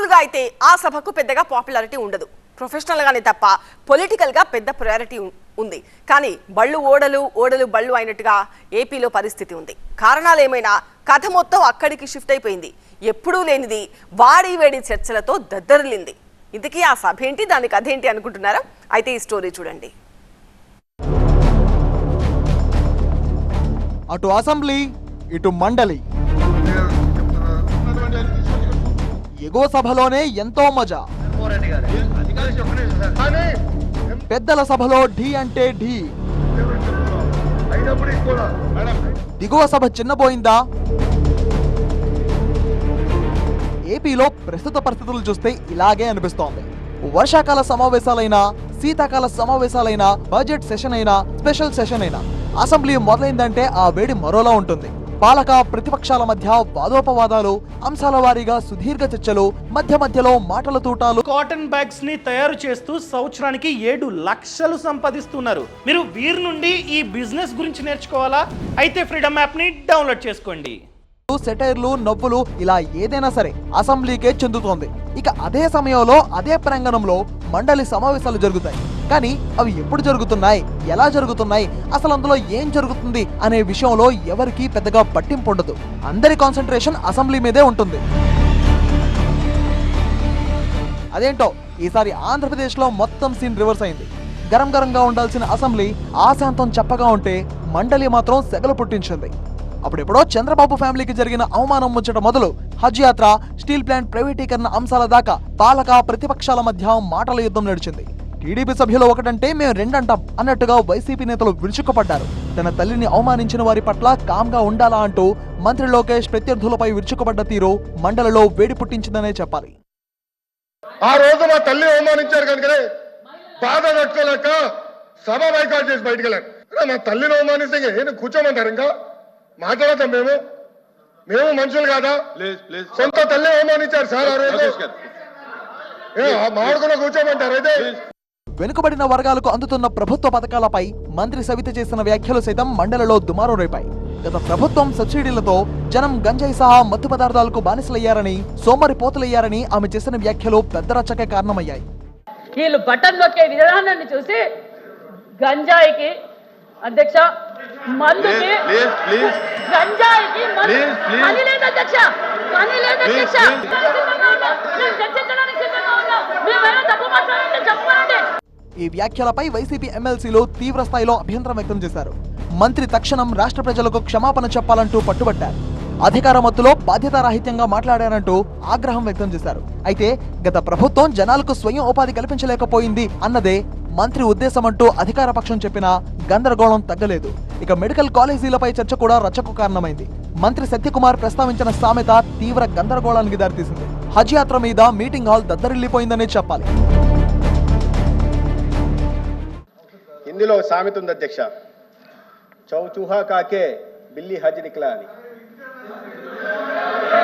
మామూలుగా అయితే ఆ సభకు పెద్దగా పాపులారిటీ ఉండదు. ప్రొఫెషనల్ గానే తప్ప పొలిటికల్గా పెద్ద ప్రయారిటీ ఉంది. కానీ బళ్ళు ఓడలు ఓడలు బళ్ళు అయినట్టుగా ఏపీలో పరిస్థితి ఉంది. కారణాలు ఏమైనా? కథ మొత్తం అక్కడికి షిఫ్ట్ అయిపోయింది. ఎప్పుడూ లేనిది వాడి వేడి చర్చలతో దద్దరిల్లింది. ఇంతకీ ఆ సభ ఏంటి? దాని కథ ఏంటి అనుకుంటున్నారా? అయితే ఈ స్టోరీ చూడండి. అటు అసెంబ్లీ ఇటు మండలి. ఎగువ సభలోనే ఎంతో మజా. పెద్దల సభలో ఢీ అంటే ఢీ. దిగువ సభ చిన్నబోయిందా? ఏపీలో ప్రస్తుత పరిస్థితులు చూస్తే ఇలాగే అనిపిస్తోంది. వర్షాకాల సమావేశాలైనా శీతాకాల సమావేశాలైనా బడ్జెట్ సెషన్ అయినా స్పెషల్ సెషన్ అయినా అసెంబ్లీ మొదలైందంటే ఆ వేడి మరోలా ఉంటుంది. పాలక ప్రతిపక్షాల మధ్య వాదోపవాదాలు అంశాల వారీగా సుదీర్ఘ చర్చలు మధ్య మధ్యలో మాటల తూటాలు. కాటన్ బ్యాగ్స్ని తయారు చేస్తూ సంవత్సరానికి ఏడు లక్షలు సంపాదిస్తున్నారు. మీరు వీరి నుండి ఈ బిజినెస్ గురించి నేర్చుకోవాలా? అయితే ఫ్రీడమ్ యాప్ని డౌన్లోడ్ చేసుకోండి. సెటైర్లు నవ్వులు ఇలా ఏదైనా సరే అసెంబ్లీకే చెందుతోంది. ఇక అదే సమయంలో అదే ప్రాంగణంలో మండలి సమావేశాలు జరుగుతాయి. కానీ అవి ఎప్పుడు జరుగుతున్నాయి? ఎలా జరుగుతున్నాయి? అసలు అందులో ఏం జరుగుతుంది అనే విషయంలో ఎవరికీ పెద్దగా పట్టింపు ఉండదు. అందరి కాన్సన్ట్రేషన్ అసెంబ్లీ మీదే ఉంటుంది. అదేంటో? ఈసారి ఆంధ్రప్రదేశ్లో మొత్తం సీన్ రివర్స్ అయింది. గరం గరంగా ఉండాల్సిన అసెంబ్లీ ఆశాంతం చెప్పగా ఉంటే మండలి మాత్రం సెగలు పుట్టించింది. అప్పుడెప్పుడో చంద్రబాబు ఫ్యామిలీకి జరిగిన అవమానం ముచ్చట మొదలు హజ్ యాత్ర స్టీల్ ప్లాంట్ ప్రైవేటీకరణ అంశాల దాకా పాలక ప్రతిపక్షాల మధ్య మాటల యుద్ధం నడిచింది. టీడీపీ సభ్యులు ఒకటంటే మేము రెండంటాం అన్నట్టుగా వైసీపీ నేతలు విరుచుకుపడ్డారు. తన తల్లిని అవమానించిన వారి పట్ల కామ్గా ఉండాలా అంటూ మంత్రి లోకేష్ ప్రత్యర్థులపై విరుచుకుపడ్డ తీరు మండలిలో వేడి పుట్టించిందనే చెప్పాలి. ఆ రోజు మా తల్లి అవమానించారు కనుకనే బాధ తట్టుకోలేక సభ బైకాట్ చేసి బయటికి వెళ్ళాను అరే మా తల్లిని అవమానిస్తే ఇంకా ఏంటి కూర్చోమంటారు ఇంకా? మాట్లాడతాం మేము. మేము మనుషులు కాదా? సొంత తల్లి అవమానించారు సార్ ఆ రోజు. మాడుకున్న కూర్చోమంటారు అయితే. వెనుకబడిన వర్గాలకు అందుతున్న ప్రభుత్వ పథకాలపై మంత్రి సవిత చేసిన వ్యాఖ్యలు సైతం మండలిలో దుమారం రేపాయి. గత ప్రభుత్వం సబ్సిడీలతో జనం గంజాయి సహా మత్తు పదార్థాలకు బానిసలయ్యారని సోమరి పోతులయ్యారని ఆమె చేసిన వ్యాఖ్యలు పెద్ద రచ్చకే కారణమయ్యాయి. వీళ్ళు బటన్ నొక్కే విధానాన్ని చూసి గంజాయికి అధ్యక్ష మందుకి గంజాయికి మందు. పని లేదు అధ్యక్ష పని లేదు అధ్యక్ష. మేము చర్చించడానికి సిద్ధంగా ఉన్నాం మేమైనా తప్పు మాట్లాడంటే చెప్పండి ఈ వ్యాఖ్యలపై వైసీపీ ఎమ్మెల్సీలు తీవ్ర స్థాయిలో అభ్యంతరం వ్యక్తం చేశారు. మంత్రి తక్షణం రాష్ట్ర ప్రజలకు క్షమాపణ చెప్పాలంటూ పట్టుబట్టారు. అధికార మత్తులో బాధ్యతారాహిత్యంగా మాట్లాడారంటూ ఆగ్రహం వ్యక్తం చేశారు. అయితే గత ప్రభుత్వం జనాలకు స్వయం ఉపాధి కల్పించలేకపోయింది అన్నదే మంత్రి ఉద్దేశమంటూ అధికార పక్షం చెప్పిన గందరగోళం తగ్గలేదు. ఇక మెడికల్ కాలేజీలపై చర్చ కూడా రచ్చకు కారణమైంది. మంత్రి సత్యకుమార్ ప్రస్తావించిన సామెత తీవ్ర గందరగోళానికి దారితీసింది. హజ్ యాత్ర మీద మీటింగ్ హాల్ దద్దరిల్లిపోయిందనే చెప్పాలి. హిందీలో సామెత ఉంది అధ్యక్ష. చౌచూహా కాకే బిల్లి హజ్ నిక్లా అని.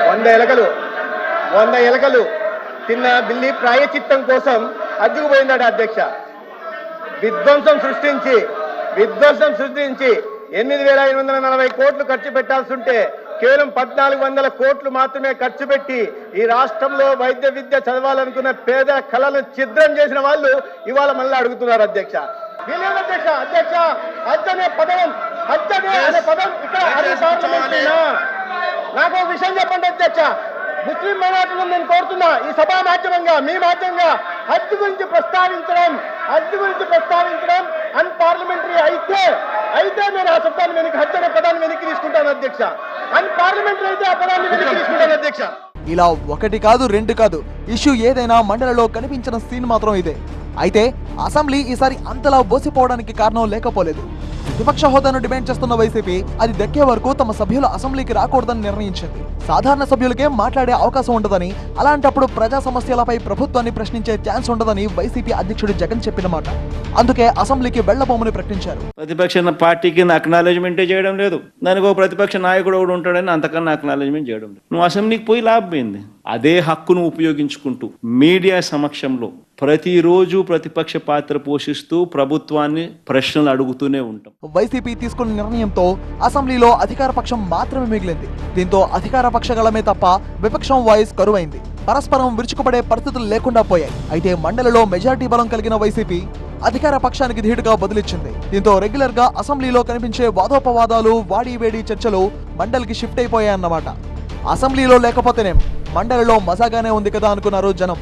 వంద ఎలకలు వంద ఎలకలు తిన్న బిల్లి ప్రాయచిత్తం కోసం హజ్జుకు అధ్యక్ష. విధ్వంసం సృష్టించి విధ్వంసం సృష్టించి ఎనిమిది వేల ఐదు వందల నలభై కోట్లు ఖర్చు పెట్టాల్సి ఉంటే కేవలం పద్నాలుగు వందల కోట్లు మాత్రమే ఖర్చు పెట్టి ఈ రాష్ట్రంలో వైద్య విద్య చదవాలనుకున్న పేద కళలు ఛిద్రం చేసిన వాళ్ళు ఇవాళ మళ్ళీ అడుగుతున్నారు అధ్యక్ష. వీలేదు అధ్యక్ష? అధ్యక్ష హజ్ అనే పదం హజ్ అనే పదం ఇక్కడ నాకు ఒక విషయం చెప్పండి అధ్యక్ష. ముస్లిం మైనార్టీలను నేను కోరుతున్నా ఈ సభా మాధ్యమంగా మీ మాధ్యమంగా హజ్ గురించి ప్రస్తావించడం హజ్ గురించి ప్రస్తావించడం అన్ పార్లమెంటరీ అయితే అయితే నేను ఆ శబ్దాన్ని వెనక్కి హజ్ అనే పదాన్ని వెనక్కి తీసుకుంటాను అధ్యక్ష. అన్ పార్లమెంటరీ అయితే ఆ పదాన్ని వెనక్కి తీసుకుంటాను అధ్యక్ష. ఇలా ఒకటి కాదు రెండు కాదు. ఇష్యూ ఏదైనా మండలలో కనిపించిన సీన్ మాత్రం ఇదే. అయితే అసెంబ్లీ ఈసారి అంతలా బోసిపోవడానికి కారణం లేకపోలేదు. ప్రతిపక్ష హోదాను డిమాండ్ చేస్తున్న వైసీపీ అది దక్కే వరకు తమ సభ్యులు అసెంబ్లీకి రాకూడదని నిర్ణయించింది. సాధారణ సభ్యులకే మాట్లాడే అవకాశం ఉండదని అలాంటప్పుడు ప్రజా సమస్యలపై ప్రభుత్వాన్ని ప్రశ్నించే ఛాన్స్ ఉండదని వైసీపీ అధ్యక్షుడు జగన్ చెప్పిన మాట. అందుకే అసెంబ్లీకి వెళ్ళబోమని ప్రకటించారు. ప్రతిపక్ష పార్టీకి అక్నాలజ్మెంటే చేయడం లేదు. దానికి ఒక ప్రతిపక్ష నాయకుడు ఒకడు ఉంటాడని అంతకన్నా అక్నాలజ్మెంట్ చేయడం లేదు. నువ్వు అసెంబ్లీకి పోయి లాభమైంది అదే హక్కును ఉపయోగించుకుంటూ మీడియా సమక్షంలో ప్రతిరోజు ప్రతిపక్ష పాత్ర పోషిస్తూ ప్రభుత్వాన్ని ప్రశ్నలు అడుగుతూనే ఉంటాం. వైసీపీ తీసుకున్న నిర్ణయంతో అసెంబ్లీలో అధికార పక్షం మాత్రమే మిగిలింది. దీంతో అధికార పక్షగళమే తప్ప విపక్షం వాయిస్ కరువైంది. పరస్పరం విరుచుకుపడే పరిస్థితులు లేకుండా పోయాయి. అయితే మండలిలో మెజారిటీ బలం కలిగిన వైసీపీ అధికార పక్షానికి ధీటుగా బదిలిచ్చింది. దీంతో రెగ్యులర్గా అసెంబ్లీలో కనిపించే వాదోపవాదాలు వాడి వేడి చర్చలు మండలికి షిఫ్ట్ అయిపోయాయన్నమాట. అసెంబ్లీలో లేకపోతేనే మండలిలో మజాగానే ఉంది కదా అనుకున్నారు జనం.